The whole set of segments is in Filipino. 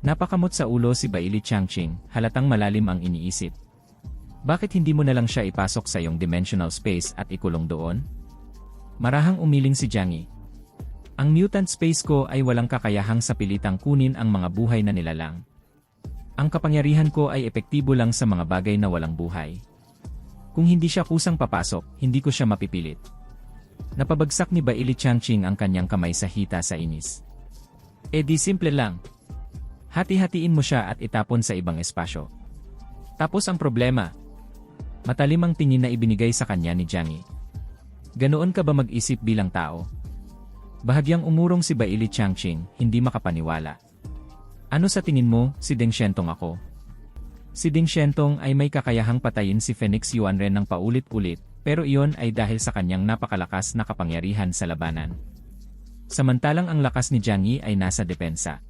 Napakamot sa ulo si Baili Changqing, halatang malalim ang iniisip. Bakit hindi mo na lang siya ipasok sa iyong dimensional space at ikulong doon? Marahang umiling si Jiang Yi. Ang mutant space ko ay walang kakayahang sa pilitang kunin ang mga buhay na nilalang. Ang kapangyarihan ko ay epektibo lang sa mga bagay na walang buhay. Kung hindi siya kusang papasok, hindi ko siya mapipilit. Napabagsak ni Baili Changqing ang kanyang kamay sa hita sa inis. E di simple lang. Hati-hatiin mo siya at itapon sa ibang espasyo. Tapos ang problema. Matalim ang tingin na ibinigay sa kanya ni Jiang Yi. Ganoon ka ba mag-isip bilang tao? Bahagyang umurong si Baili Changqing, hindi makapaniwala. Ano sa tingin mo, si Deng Shentong ako? Si Ding Shentong ay may kakayahang patayin si Phoenix Yuanren ng paulit-ulit, pero iyon ay dahil sa kanyang napakalakas na kapangyarihan sa labanan. Samantalang ang lakas ni Jiang Yi ay nasa depensa.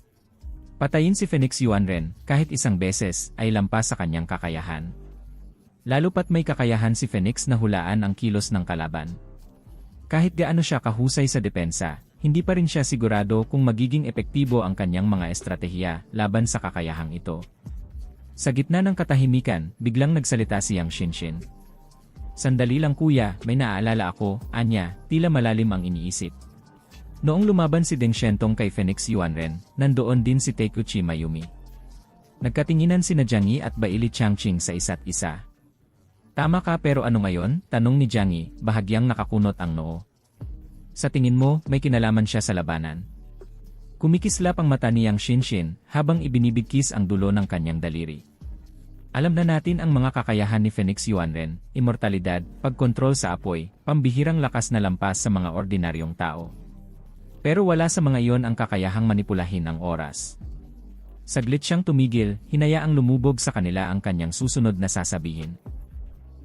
Patayin si Phoenix Yuanren, kahit isang beses, ay lampas sa kanyang kakayahan. Lalo pat may kakayahan si Phoenix na hulaan ang kilos ng kalaban. Kahit gaano siya kahusay sa depensa, hindi pa rin siya sigurado kung magiging epektibo ang kanyang mga estratehiya laban sa kakayahang ito. Sa gitna ng katahimikan, biglang nagsalita si Yang Shinshin. Sandali lang kuya, may naaalala ako, anya, tila malalim ang iniisip. Noong lumaban si Deng Shentong kay Phoenix Yuanren, nandoon din si Taikuchi Mayumi. Nagkatinginan si Jiang Yi at Baili Changqing sa isa't isa. Tama ka pero ano ngayon? Tanong ni Jiang Yi, bahagyang nakakunot ang noo. Sa tingin mo, may kinalaman siya sa labanan. Kumikislap ang mata ni Yang Shinshin habang ibinibigkis ang dulo ng kanyang daliri. Alam na natin ang mga kakayahan ni Phoenix Yuanren, immortalidad, pagkontrol sa apoy, pambihirang lakas na lampas sa mga ordinaryong tao. Pero wala sa mga iyon ang kakayahang manipulahin ang oras. Saglit siyang tumigil, hinayaang lumubog sa kanila ang kanyang susunod na sasabihin.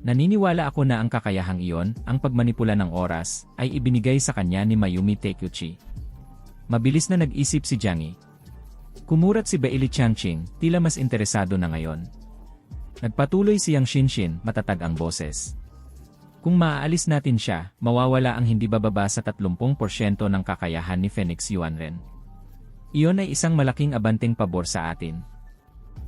Naniniwala ako na ang kakayahang iyon, ang pagmanipula ng oras, ay ibinigay sa kanya ni Mayumi Taikuchi. Mabilis na nag-isip si Jiang Yi. Kumurat si Baili Changqing, tila mas interesado na ngayon. Nagpatuloy si Yang Shinshin, matatag ang boses. Kung maaalis natin siya, mawawala ang hindi bababa sa 30% ng kakayahan ni Phoenix Yuanren. Iyon ay isang malaking abanting pabor sa atin.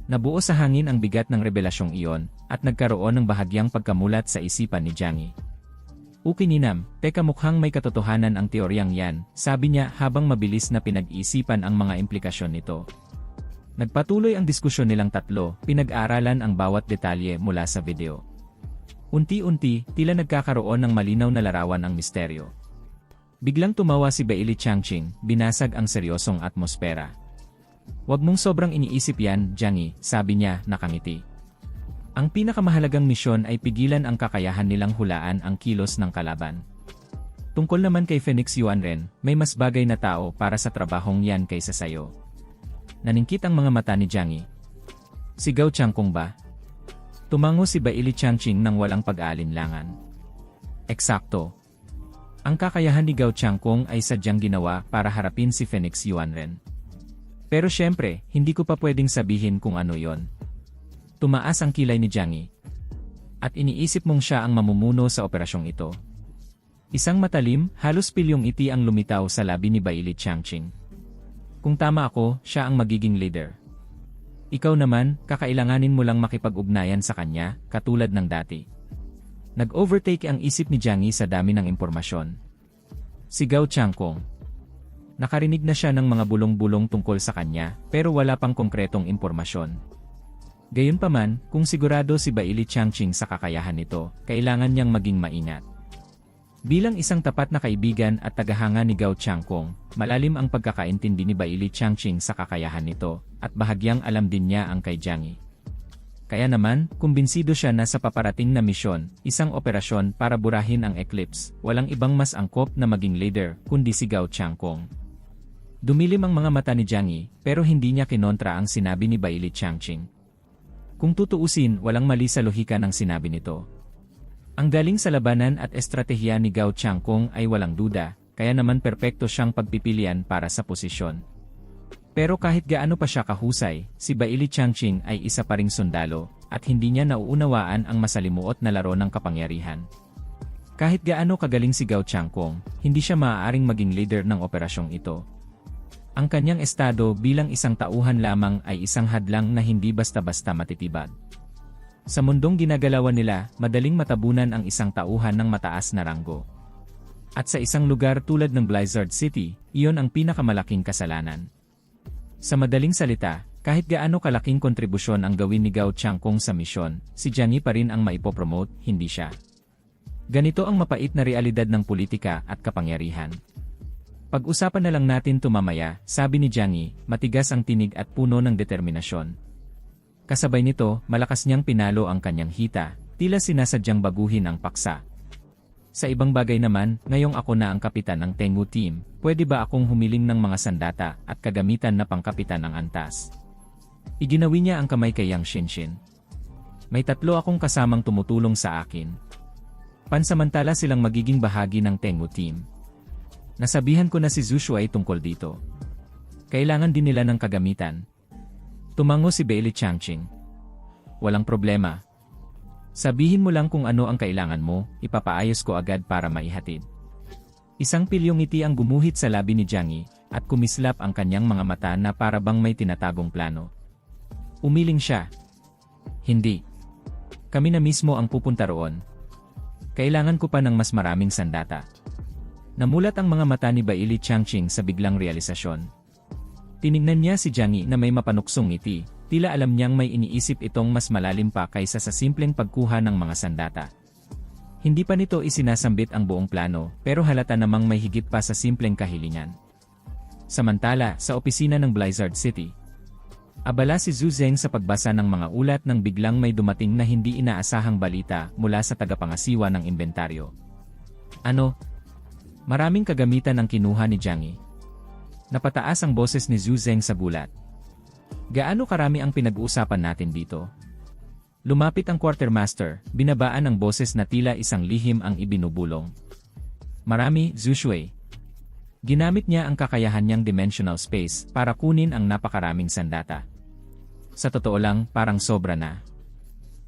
Nabuo sa hangin ang bigat ng revelasyong iyon, at nagkaroon ng bahagyang pagkamulat sa isipan ni Jiang Yi. Ukininam, teka mukhang may katotohanan ang teoryang yan, sabi niya habang mabilis na pinag-iisipan ang mga implikasyon nito. Nagpatuloy ang diskusyon nilang tatlo, pinag-aralan ang bawat detalye mula sa video. Unti-unti, tila nagkakaroon ng malinaw na larawan ang misteryo. Biglang tumawa si Bailey Changqing, binasag ang seryosong atmosfera. Huwag mong sobrang iniisip yan, Jiang Yi, sabi niya, nakangiti. Ang pinakamahalagang misyon ay pigilan ang kakayahan nilang hulaan ang kilos ng kalaban. Tungkol naman kay Phoenix Yuanren, may mas bagay na tao para sa trabahong yan kaysa sayo. Naningkit ang mga mata ni Jiang Yi. Si Gao Changkong ba? Tumango si Baili Changqing nang walang pag-aalinlangan. Eksakto. Ang kakayahan ni Gao Changkong ay sadyang ginawa para harapin si Phoenix Yuanren. Pero syempre, hindi ko pa pwedeng sabihin kung ano yon. Tumaas ang kilay ni Jiang Yi. At iniisip mong siya ang mamumuno sa operasyong ito. Isang matalim, halos pilyong iti ang lumitaw sa labi ni Baili Changqing. Kung tama ako, siya ang magiging leader. Ikaw naman, kakailanganin mo lang makipag-ugnayan sa kanya, katulad ng dati. Nag-overtake ang isip ni Jiang Yi sa dami ng impormasyon. Si Gao Changkong. Nakarinig na siya ng mga bulong-bulong tungkol sa kanya, pero wala pang konkretong impormasyon. Gayunpaman, kung sigurado si Baili Changqing sa kakayahan nito, kailangan niyang maging maingat. Bilang isang tapat na kaibigan at tagahanga ni Gao Changkong, malalim ang pagkakaintindi ni Baili Changqing sa kakayahan nito, at bahagyang alam din niya ang kay Jiang Yi. Kaya naman, kumbinsido siya na sa paparating na misyon, isang operasyon para burahin ang Eclipse, walang ibang mas angkop na maging leader, kundi si Gao Changkong. Dumilim ang mga mata ni Jiang Yi, pero hindi niya kinontra ang sinabi ni Baili Changqing. Kung tutuusin, walang mali sa lohika ng sinabi nito. Ang galing sa labanan at estratehiya ni Gao Changkong ay walang duda, kaya naman perpekto siyang pagpipilian para sa posisyon. Pero kahit gaano pa siya kahusay, si Baili Changqing ay isa pa ring sundalo, at hindi niya nauunawaan ang masalimuot na laro ng kapangyarihan. Kahit gaano kagaling si Gao Changkong, hindi siya maaaring maging leader ng operasyong ito. Ang kanyang estado bilang isang tauhan lamang ay isang hadlang na hindi basta-basta matitibag. Sa mundong ginagalawan nila, madaling matabunan ang isang tauhan ng mataas na ranggo. At sa isang lugar tulad ng Blizzard City, iyon ang pinakamalaking kasalanan. Sa madaling salita, kahit gaano kalaking kontribusyon ang gawin ni Gao Changkong sa misyon, si Jiang Yi pa rin ang maipopromote, hindi siya. Ganito ang mapait na realidad ng politika at kapangyarihan. Pag-usapan na lang natin tumamaya, sabi ni Jiang Yi, matigas ang tinig at puno ng determinasyon. Kasabay nito, malakas niyang pinalo ang kanyang hita, tila sinasadyang baguhin ang paksa. Sa ibang bagay naman, ngayong ako na ang kapitan ng Tengu team, pwede ba akong humiling ng mga sandata at kagamitan na pangkapitan ng antas? Iginawi niya ang kamay kay Yang Shinshin. May tatlo akong kasamang tumutulong sa akin. Pansamantala silang magiging bahagi ng Tengu team. Nasabihan ko na si Zhu Shuai tungkol dito. Kailangan din nila ng kagamitan. Tumango si Bailey Changqing. Walang problema. Sabihin mo lang kung ano ang kailangan mo, ipapaayos ko agad para maihatid. Isang pilyong ngiti ang gumuhit sa labi ni Jiang at kumislap ang kanyang mga mata na para bang may tinatagong plano. Umiling siya. Hindi. Kami na mismo ang pupunta roon. Kailangan ko pa ng mas maraming sandata. Namulat ang mga mata ni Bailey Changqing sa biglang realisasyon. Tinignan niya si Jiang Yi na may mapanuksong ngiti, tila alam niyang may iniisip itong mas malalim pa kaysa sa simpleng pagkuha ng mga sandata. Hindi pa nito isinasambit ang buong plano, pero halata namang may higit pa sa simpleng kahilingan. Samantala, sa opisina ng Blizzard City, abala si Zhu Zeng sa pagbasa ng mga ulat nang biglang may dumating na hindi inaasahang balita mula sa tagapangasiwa ng inventaryo. Ano, Maraming kagamitan ang kinuha ni Jiang. Napataas ang boses ni Zhu Zeng sa gulat. Gaano karami ang pinag-uusapan natin dito? Lumapit ang quartermaster, binabaan ang boses na tila isang lihim ang ibinubulong. Marami, Zhu Shui. Ginamit niya ang kakayahan niyang dimensional space para kunin ang napakaraming sandata. Sa totoo lang, parang sobra na.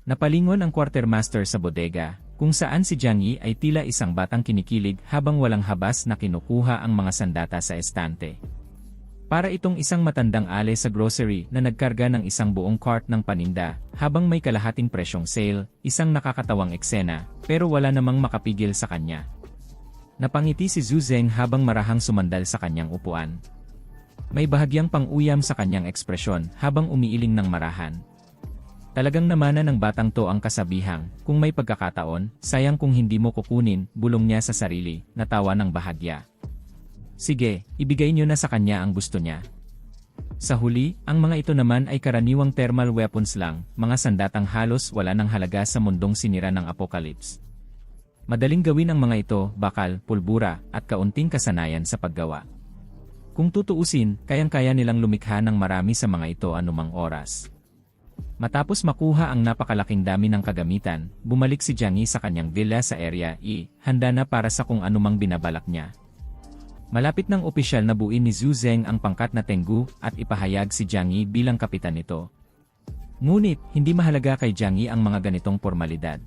Napalingon ang quartermaster sa bodega, kung saan si Jiang Yi ay tila isang batang kinikilig habang walang habas na kinukuha ang mga sandata sa estante. Para itong isang matandang ale sa grocery na nagkarga ng isang buong cart ng paninda, habang may kalahating presyong sale, isang nakakatawang eksena, pero wala namang makapigil sa kanya. Napangiti si Zhu Zeng habang marahang sumandal sa kanyang upuan. May bahagyang pang-uyam sa kanyang ekspresyon habang umiiling ng marahan. Talagang namana ng batang to ang kasabihang, kung may pagkakataon, sayang kung hindi mo kukunin, bulong niya sa sarili, natawa ng bahagya. Sige, ibigay niyo na sa kanya ang gusto niya. Sa huli, ang mga ito naman ay karaniwang thermal weapons lang, mga sandatang halos wala ng halaga sa mundong sinira ng apocalypse. Madaling gawin ang mga ito, bakal, pulbura, at kaunting kasanayan sa paggawa. Kung tutuusin, kayang-kaya nilang lumikha ng marami sa mga ito anumang oras. Matapos makuha ang napakalaking dami ng kagamitan, bumalik si Jiang Yi sa kanyang villa sa Area E, handa na para sa kung anumang binabalak niya. Malapit ng opisyal na buin ni Zhu Zeng ang pangkat na Tengu at ipahayag si Jiang Yi bilang kapitan nito. Ngunit, hindi mahalaga kay Jiang Yi ang mga ganitong formalidad.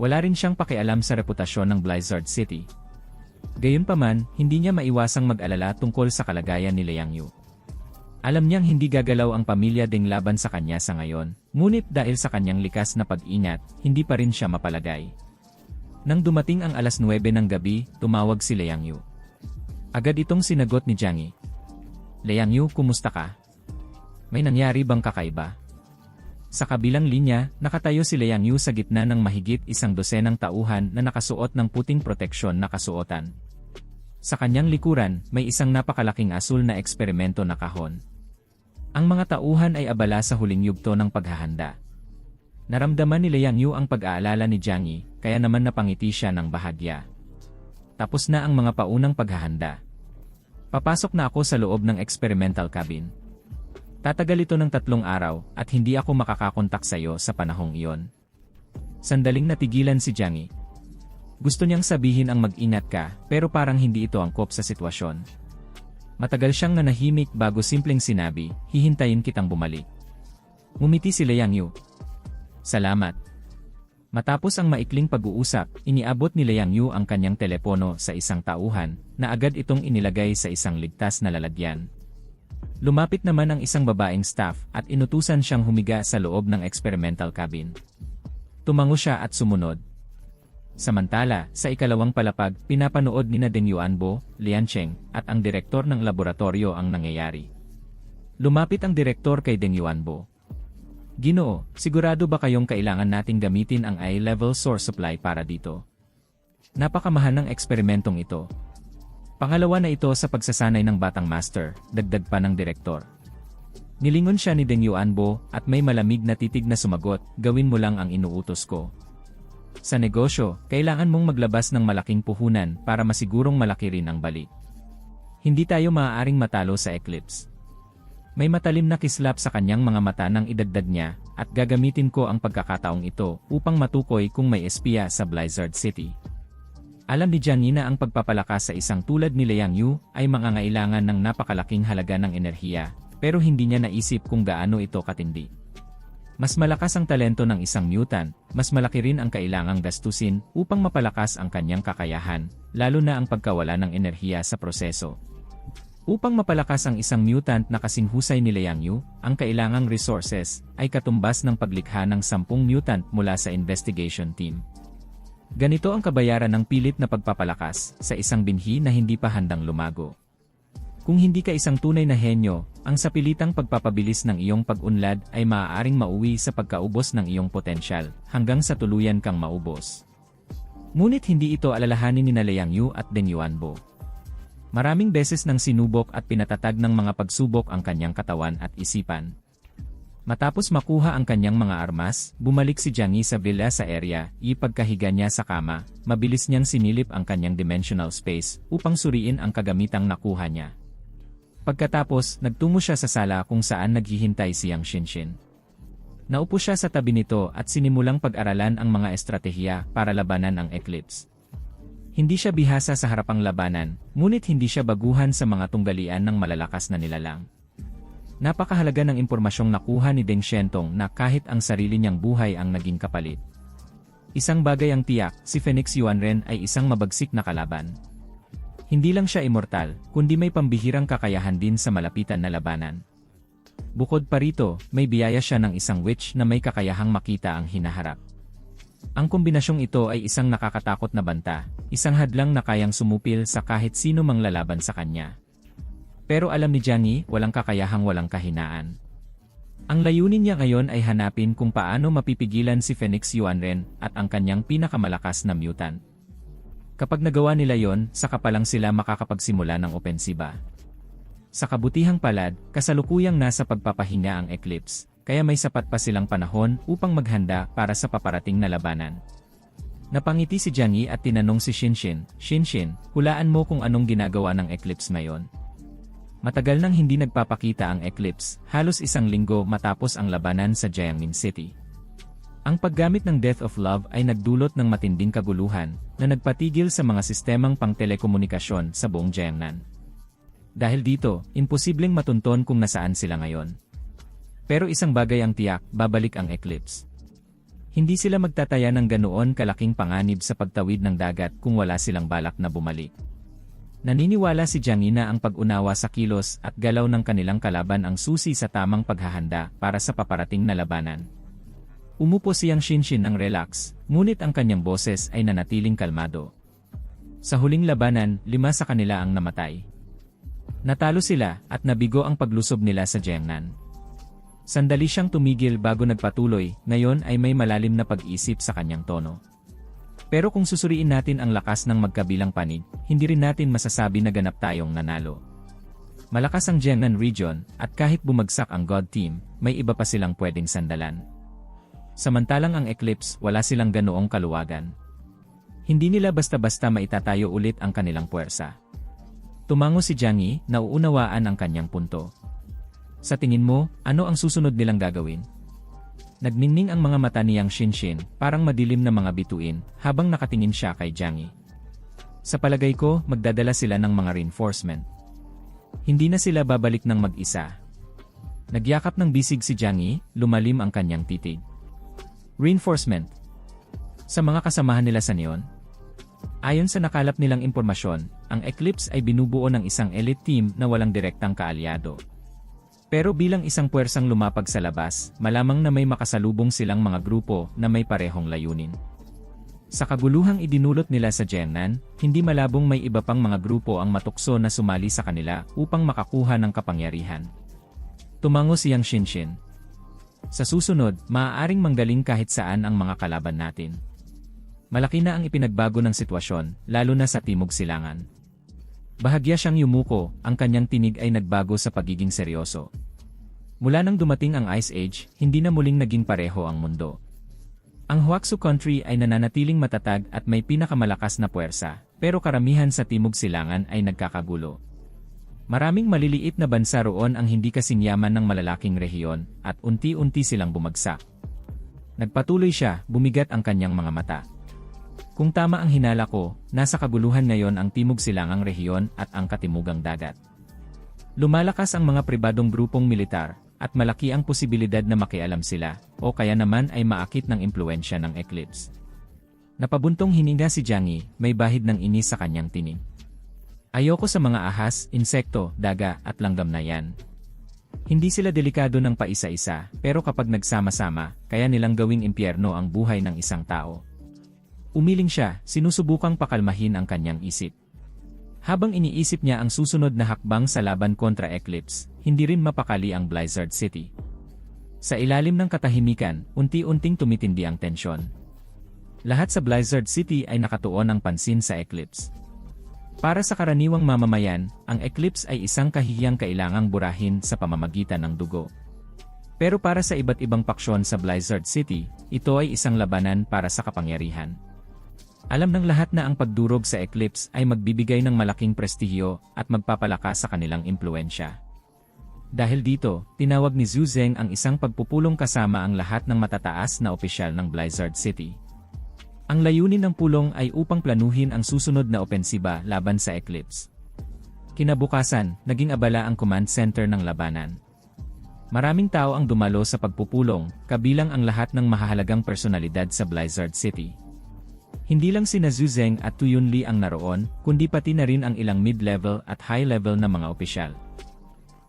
Wala rin siyang pakialam sa reputasyon ng Blizzard City. Gayunpaman, hindi niya maiwasang mag-alala tungkol sa kalagayan ni Liang Yu. Alam niyang hindi gagalaw ang pamilya ding laban sa kanya sa ngayon, ngunit dahil sa kanyang likas na pag-ingat, hindi pa rin siya mapalagay. Nang dumating ang alas 9 ng gabi, tumawag si Liang Yu. Agad itong sinagot ni Jiang Yi. Liang Yu, kumusta ka? May nangyari bang kakaiba? Sa kabilang linya, nakatayo si Liang Yu sa gitna ng mahigit isang dosenang tauhan na nakasuot ng puting proteksyon na kasuotan. Sa kanyang likuran, may isang napakalaking asul na eksperimento na kahon. Ang mga tauhan ay abala sa huling yugto ng paghahanda. Naramdaman ni Liang Yu ang pag-aalala ni Jiang Yi, kaya naman napangiti siya ng bahagya. Tapos na ang mga paunang paghahanda. Papasok na ako sa loob ng experimental cabin. Tatagal ito ng tatlong araw at hindi ako makakakontak sa iyo sa panahong iyon. Sandaling natigilan si Jiang Yi. Gusto niyang sabihin ang mag-ingat ka pero parang hindi ito angkop sa sitwasyon. Matagal siyang nanahimik bago simpleng sinabi, hihintayin kitang bumalik. Ngumiti si Liang Yu. Salamat. Matapos ang maikling pag-uusap, iniabot ni Liang Yu ang kanyang telepono sa isang tauhan, na agad itong inilagay sa isang ligtas na lalagyan, Lumapit naman ang isang babaeng staff at inutusan siyang humiga sa loob ng experimental cabin. Tumango siya at sumunod. Samantala, sa ikalawang palapag, pinapanood ni na Deng Yuanbo, Lian Cheng, at ang direktor ng laboratorio ang nangyayari. Lumapit ang direktor kay Deng Yuanbo. Ginoo, sigurado ba kayong kailangan nating gamitin ang eye-level source supply para dito? Napakamahal ng eksperimentong ito. Pangalawa na ito sa pagsasanay ng batang master, dagdag pa ng direktor. Nilingon siya ni Deng Yuanbo at may malamig na titig na sumagot, gawin mo lang ang inuutos ko. Sa negosyo, kailangan mong maglabas ng malaking puhunan para masigurong malaki rin ang balik. Hindi tayo maaaring matalo sa Eclipse. May matalim na kislap sa kanyang mga mata nang idagdag niya, at gagamitin ko ang pagkakataong ito upang matukoy kung may espiya sa Blizzard City. Alam ni Jiang Yi na ang pagpapalakas sa isang tulad ni Liang Yu ay mangangailangan ng napakalaking halaga ng enerhiya, pero hindi niya naisip kung gaano ito katindi. Mas malakas ang talento ng isang mutant, mas malaki rin ang kailangang gastusin upang mapalakas ang kanyang kakayahan, lalo na ang pagkawala ng enerhiya sa proseso. Upang mapalakas ang isang mutant na kasing husay ni Liang Yu, ang kailangang resources ay katumbas ng paglikha ng sampung mutant mula sa investigation team. Ganito ang kabayaran ng pilit na pagpapalakas sa isang binhi na hindi pa handang lumago. Kung hindi ka isang tunay na henyo, ang sapilitang pagpapabilis ng iyong pag-unlad ay maaaring mauwi sa pagkaubos ng iyong potensyal hanggang sa tuluyan kang maubos. Ngunit hindi ito alalahanin ni Liang Yu at Deng Yuanbo. Maraming beses nang sinubok at pinatatag ng mga pagsubok ang kanyang katawan at isipan. Matapos makuha ang kanyang mga armas, bumalik si Jiang Yi sa villa sa area, ipagkahiga niya sa kama, mabilis niyang sinilip ang kanyang dimensional space upang suriin ang kagamitang nakuha niya. Pagkatapos, nagtungo siya sa sala kung saan naghihintay si Yang Shinshin. Naupo siya sa tabi nito at sinimulang pag-aralan ang mga estratehiya para labanan ang Eclipse. Hindi siya bihasa sa harapang labanan, ngunit hindi siya baguhan sa mga tunggalian ng malalakas na nilalang. Napakahalaga ng impormasyong nakuha ni Deng Shentong na kahit ang sarili niyang buhay ang naging kapalit. Isang bagay ang tiyak, si Phoenix Yuanren ay isang mabagsik na kalaban. Hindi lang siya immortal, kundi may pambihirang kakayahan din sa malapitan na labanan. Bukod pa rito, may biyaya siya ng isang witch na may kakayahang makita ang hinaharap. Ang kombinasyong ito ay isang nakakatakot na banta, isang hadlang na kayang sumupil sa kahit sino mang lalaban sa kanya. Pero alam ni Yi, walang kakayahang walang kahinaan. Ang layunin niya ngayon ay hanapin kung paano mapipigilan si Phoenix Yuanren at ang kanyang pinakamalakas na mutant. Kapag nagawa nila yon, saka pa lang sila makakapagsimula ng opensiba. Sa kabutihang palad, kasalukuyang nasa pagpapahinga ang Eclipse, kaya may sapat pa silang panahon upang maghanda para sa paparating na labanan. Napangiti si Jiang Yi at tinanong si Shinshin, Shinshin, hulaan mo kung anong ginagawa ng Eclipse ngayon. Matagal nang hindi nagpapakita ang Eclipse, halos isang linggo matapos ang labanan sa Jiangmin City. Ang paggamit ng Death of Love ay nagdulot ng matinding kaguluhan na nagpatigil sa mga sistemang pang-telekomunikasyon sa buong Jiangnan. Dahil dito, imposibleng matunton kung nasaan sila ngayon. Pero isang bagay ang tiyak, babalik ang Eclipse. Hindi sila magtataya ng ganoon kalaking panganib sa pagtawid ng dagat kung wala silang balak na bumalik. Naniniwala si Jiang Yi na ang pag-unawa sa kilos at galaw ng kanilang kalaban ang susi sa tamang paghahanda para sa paparating na labanan. Umupo siyang Shinshin ang relax, ngunit ang kanyang boses ay nanatiling kalmado. Sa huling labanan, lima sa kanila ang namatay. Natalo sila at nabigo ang paglusob nila sa Jiangnan. Sandali siyang tumigil bago nagpatuloy, ngayon ay may malalim na pag-isip sa kanyang tono. Pero kung susuriin natin ang lakas ng magkabilang panig, hindi rin natin masasabi na ganap tayong nanalo. Malakas ang Jiangnan region, at kahit bumagsak ang God Team, may iba pa silang pwedeng sandalan. Samantalang ang Eclipse, wala silang ganoong kaluwagan. Hindi nila basta-basta maitatayo ulit ang kanilang puwersa. Tumango si Jiang Yi, nauunawaan ang kanyang punto. Sa tingin mo, ano ang susunod nilang gagawin? Nagninning ang mga mata niyang Shinshin, parang madilim na mga bituin, habang nakatingin siya kay Jiang Yi. Sa palagay ko, magdadala sila ng mga reinforcement. Hindi na sila babalik ng mag-isa. Nagyakap ng bisig si Jiang Yi, lumalim ang kanyang titig. Reinforcement. Sa mga kasamahan nila sa Neon, Ayon sa nakalap nilang impormasyon, ang Eclipse ay binubuo ng isang elite team na walang direktang kaalyado. Pero bilang isang puwersang lumapag sa labas, malamang na may makasalubong silang mga grupo na may parehong layunin. Sa kaguluhang idinulot nila sa Jiangnan, hindi malabong may iba pang mga grupo ang matukso na sumali sa kanila upang makakuha ng kapangyarihan. Tumango siyang Shinshin. Sa susunod, maaaring manggaling kahit saan ang mga kalaban natin. Malaki na ang ipinagbago ng sitwasyon, lalo na sa Timog Silangan. Bahagya siyang yumuko, ang kanyang tinig ay nagbago sa pagiging seryoso. Mula nang dumating ang Ice Age, hindi na muling naging pareho ang mundo. Ang Huaxu Country ay nananatiling matatag at may pinakamalakas na puwersa, pero karamihan sa Timog Silangan ay nagkakagulo. Maraming maliliit na bansa roon ang hindi kasing yaman ng malalaking rehiyon, at unti-unti silang bumagsak. Nagpatuloy siya, bumigat ang kanyang mga mata. Kung tama ang hinala ko, nasa kaguluhan ngayon ang Timog Silangang rehiyon at ang Katimugang Dagat. Lumalakas ang mga pribadong grupong militar, at malaki ang posibilidad na makialam sila, o kaya naman ay maakit ng impluensya ng eclipse. Napabuntong hininga si Jiangyi, may bahid ng inis sa kanyang tinig. Ayoko sa mga ahas, insekto, daga, at langgam na yan. Hindi sila delikado ng paisa-isa, pero kapag nagsama-sama, kaya nilang gawing impyerno ang buhay ng isang tao. Umiling siya, sinusubukang pakalmahin ang kanyang isip. Habang iniisip niya ang susunod na hakbang sa laban kontra Eclipse, hindi rin mapakali ang Blizzard City. Sa ilalim ng katahimikan, unti-unting tumitindi ang tensyon. Lahat sa Blizzard City ay nakatuon ang pansin sa Eclipse. Para sa karaniwang mamamayan, ang Eclipse ay isang kahihiyang kailangang burahin sa pamamagitan ng dugo. Pero para sa iba't ibang paksyon sa Blizzard City, ito ay isang labanan para sa kapangyarihan. Alam ng lahat na ang pagdurog sa Eclipse ay magbibigay ng malaking prestihyo at magpapalakas sa kanilang impluensya. Dahil dito, tinawag ni Zhu Zeng ang isang pagpupulong kasama ang lahat ng matataas na opisyal ng Blizzard City. Ang layunin ng pulong ay upang planuhin ang susunod na opensiba laban sa Eclipse. Kinabukasan, naging abala ang command center ng labanan. Maraming tao ang dumalo sa pagpupulong, kabilang ang lahat ng mahahalagang personalidad sa Blizzard City. Hindi lang sina Zhu Zeng at Tu Yunli ang naroon, kundi pati na rin ang ilang mid-level at high-level na mga opisyal.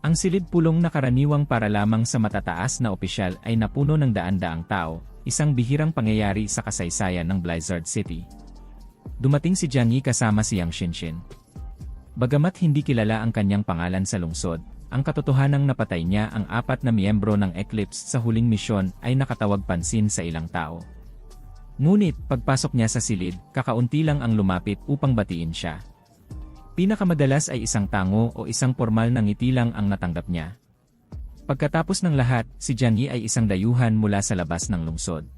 Ang silid pulong na karaniwang para lamang sa matataas na opisyal ay napuno ng daan-daang tao, isang bihirang pangyayari sa kasaysayan ng Blizzard City. Dumating si Jiang Yi kasama si Yang Shinshin. Bagamat hindi kilala ang kanyang pangalan sa lungsod, ang katotohanang napatay niya ang apat na miyembro ng Eclipse sa huling misyon ay nakatawag pansin sa ilang tao. Ngunit, pagpasok niya sa silid, kakaunti lang ang lumapit upang batiin siya. Pinakamadalas ay isang tango o isang formal na ngiti lang ang natanggap niya. Pagkatapos ng lahat, si Yi ay isang dayuhan mula sa labas ng lungsod.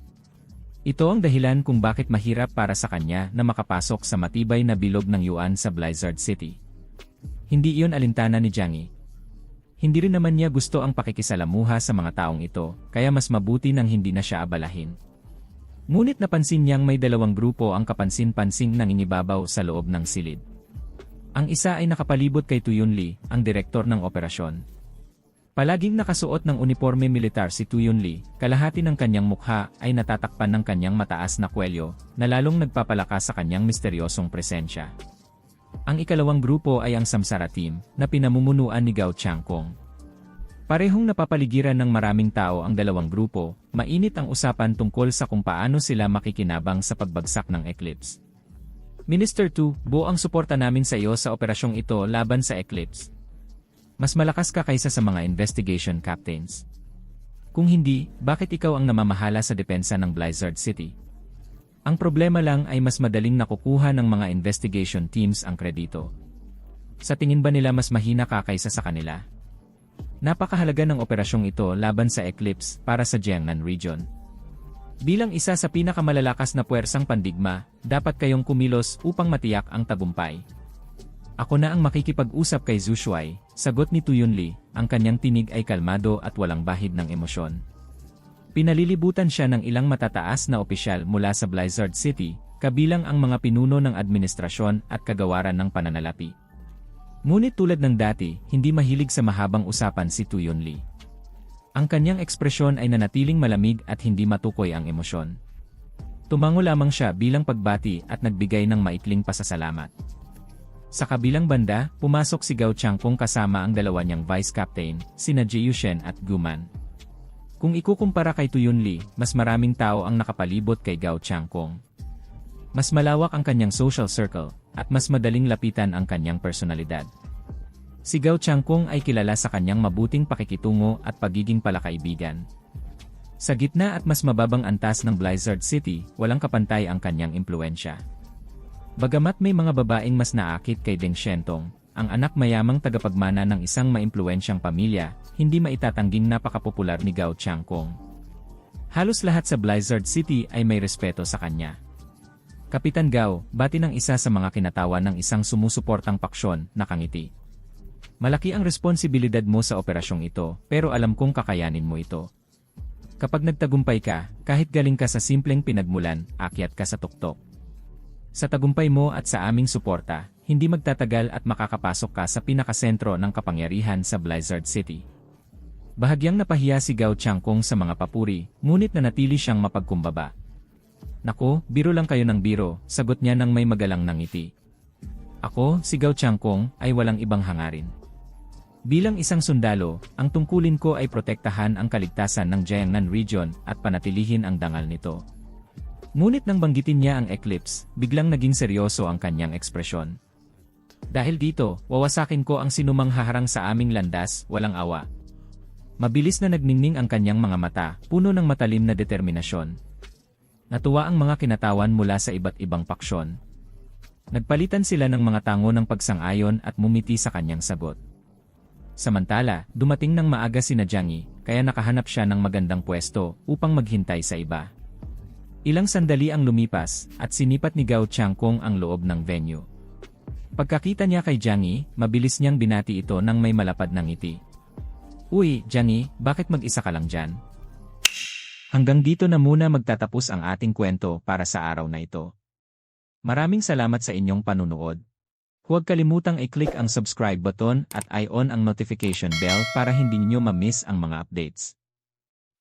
Ito ang dahilan kung bakit mahirap para sa kanya na makapasok sa matibay na bilog ng Yuan sa Blizzard City. Hindi iyon alintana ni Yi. Hindi rin naman niya gusto ang pakikisalamuha sa mga taong ito, kaya mas mabuti nang hindi na siya abalahin. Ngunit napansin niyang may dalawang grupo ang kapansin-pansing nanginibabaw sa loob ng silid. Ang isa ay nakapalibot kay Tuyun Lee, ang direktor ng operasyon. Palaging nakasuot ng uniforme militar si Tuyun Lee, kalahati ng kanyang mukha ay natatakpan ng kanyang mataas na kwelyo, na lalong nagpapalakas sa kanyang misteryosong presensya. Ang ikalawang grupo ay ang Samsara Team, na pinamumunuan ni Gao Changkong. Parehong napapaligiran ng maraming tao ang dalawang grupo, mainit ang usapan tungkol sa kung paano sila makikinabang sa pagbagsak ng Eclipse. Minister 2, buo ang suporta namin sa iyo sa operasyong ito laban sa Eclipse. Mas malakas ka kaysa sa mga investigation captains. Kung hindi, bakit ikaw ang namamahala sa depensa ng Blizzard City? Ang problema lang ay mas madaling nakukuha ng mga investigation teams ang kredito. Sa tingin ba nila mas mahina ka kaysa sa kanila? Napakahalaga ng operasyong ito laban sa Eclipse para sa Jiangnan region. Bilang isa sa pinakamalalakas na puwersang pandigma, dapat kayong kumilos upang matiyak ang tagumpay. Ako na ang makikipag-usap kay Zhu Shuai, sagot ni Tu Yunli, ang kanyang tinig ay kalmado at walang bahid ng emosyon. Pinalilibutan siya ng ilang matataas na opisyal mula sa Blizzard City, kabilang ang mga pinuno ng administrasyon at kagawaran ng pananalapi. Ngunit tulad ng dati, hindi mahilig sa mahabang usapan si Tu Yunli. Ang kanyang ekspresyon ay nanatiling malamig at hindi matukoy ang emosyon. Tumango lamang siya bilang pagbati at nagbigay ng maikling pasasalamat. Sa kabilang banda, pumasok si Gao Changpong kasama ang dalawa niyang vice captain, sina Ji Yushen at Guman. Kung ikukumpara kay Tuyun Lee, mas maraming tao ang nakapalibot kay Gao Changpong. Mas malawak ang kanyang social circle, at mas madaling lapitan ang kanyang personalidad. Si Gao Changpong ay kilala sa kanyang mabuting pakikitungo at pagiging palakaibigan. Sa gitna at mas mababang antas ng Blizzard City, walang kapantay ang kanyang impluensya. Bagamat may mga babaeng mas naakit kay Deng Shentong, ang anak mayamang tagapagmana ng isang maimpluensyang pamilya, hindi maitatangging napakapopular ni Gao Changkong. Halos lahat sa Blizzard City ay may respeto sa kanya. Kapitan Gao, bati ng isa sa mga kinatawan ng isang sumusuportang paksyon, nakangiti. Malaki ang responsibilidad mo sa operasyong ito, pero alam kong kakayanin mo ito. Kapag nagtagumpay ka, kahit galing ka sa simpleng pinagmulan, akyat ka sa tuktok. Sa tagumpay mo at sa aming suporta, hindi magtatagal at makakapasok ka sa pinakasentro ng kapangyarihan sa Blizzard City. Bahagyang napahiya si Gao Changkong sa mga papuri, ngunit nanatili siyang mapagkumbaba. Nako, biro lang kayo ng biro, sagot niya ng may magalang ng ngiti. Ako, si Gao Changkong, ay walang ibang hangarin. Bilang isang sundalo, ang tungkulin ko ay protektahan ang kaligtasan ng Jiangnan region at panatilihin ang dangal nito. Ngunit nang banggitin niya ang eclipse, biglang naging seryoso ang kanyang ekspresyon. Dahil dito, wawasakin ko ang sinumang haharang sa aming landas, walang awa. Mabilis na nagningning ang kanyang mga mata, puno ng matalim na determinasyon. Natuwa ang mga kinatawan mula sa iba't ibang paksyon. Nagpalitan sila ng mga tango ng pagsang-ayon at mumiti sa kanyang sagot. Samantala, dumating ng maaga si Najangi, kaya nakahanap siya ng magandang pwesto upang maghintay sa iba. Ilang sandali ang lumipas, at sinipat ni Gao Changkong ang loob ng venue. Pagkakita niya kay Jiangi, mabilis niyang binati ito ng may malapad na ngiti. Uy, Jiangi, bakit mag-isa ka lang dyan? Hanggang dito na muna magtatapos ang ating kwento para sa araw na ito. Maraming salamat sa inyong panunood. Huwag kalimutang i-click ang subscribe button at i-on ang notification bell para hindi niyo ma-miss ang mga updates.